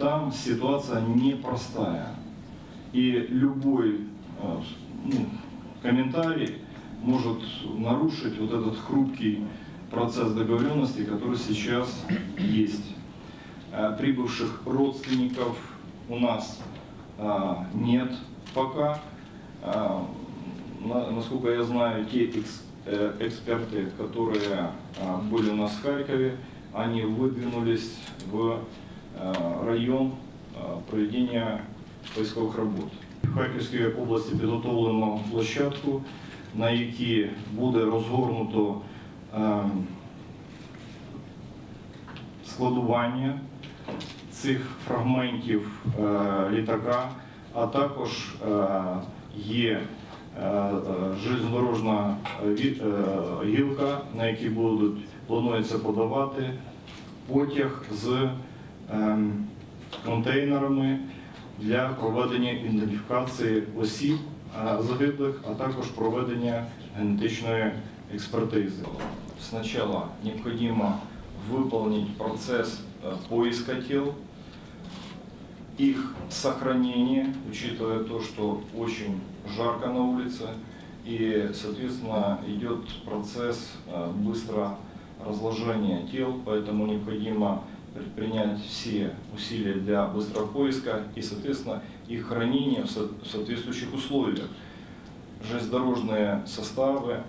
там ситуация непростая. И любой э, ну, комментарий может нарушить вот этот хрупкий процесс договоренности, который сейчас есть. Э, Прибывших родственников у нас э, нет пока. На- Насколько я знаю, те экс- эксперты, которые были у нас в Харькове, они выдвинулись в район е, проведення поискових робот. В Харківській області підготовлено площадку, на якій буде розгорнуто е, складування цих фрагментів е, літака, а також е, є е, е, железнодорожна е, гілка, на якій будуть планується подавати потяг з контейнерами для проведення ідентифікації осіб е, загиблих, а також проведення генетичної експертизи. Спочатку необхідно выполнить процесс э, поиска тел, их сохранение, учитывая то, что очень жарко на улице, и, соответственно, идет процесс э, быстро разложения тел, поэтому необходимо предпринять все усилия для быстрого поиска и, соответственно, их хранения в со- в соответствующих условиях. Железнодорожные составы,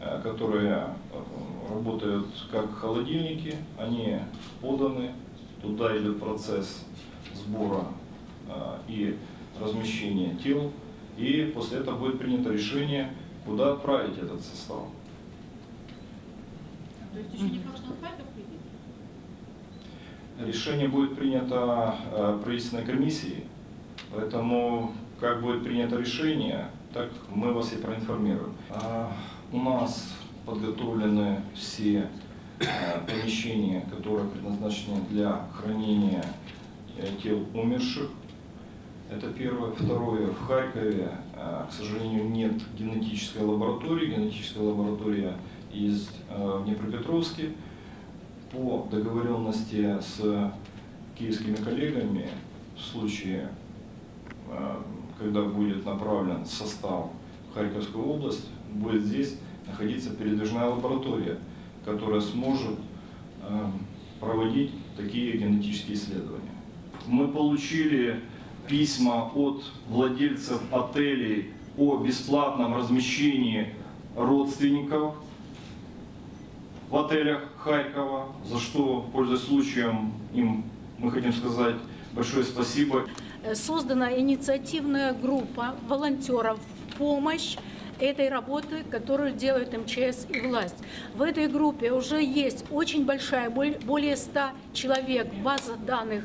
э, которые э, работают как холодильники, они поданы, туда идет процесс сбора э, и размещения тел, и после этого будет принято решение, куда отправить этот состав. То есть еще не факт, что Решение будет принято э, правительственной комиссией, поэтому как будет принято решение, так мы вас и проинформируем. А, У нас подготовлены все э, помещения, которые предназначены для хранения э, тел умерших. Это первое. Второе. В Харькове, к сожалению, нет генетической лаборатории. Генетическая лаборатория есть в Днепропетровске по договоренности с киевскими коллегами в случае, э, когда будет направлен состав в Харьковскую область, будет здесь находиться передвижная лаборатория, которая сможет э, проводить такие генетические исследования. Мы получили письма от владельцев отелей о бесплатном размещении родственников в отелях Харькова, за что, пользуясь случаем, им мы хотим сказать большое спасибо. Э, Создана инициативная группа волонтеров в помощь этой работы, которую делают МЧС и власть. В этой группе уже есть очень большая, боль- более 100 человек, база данных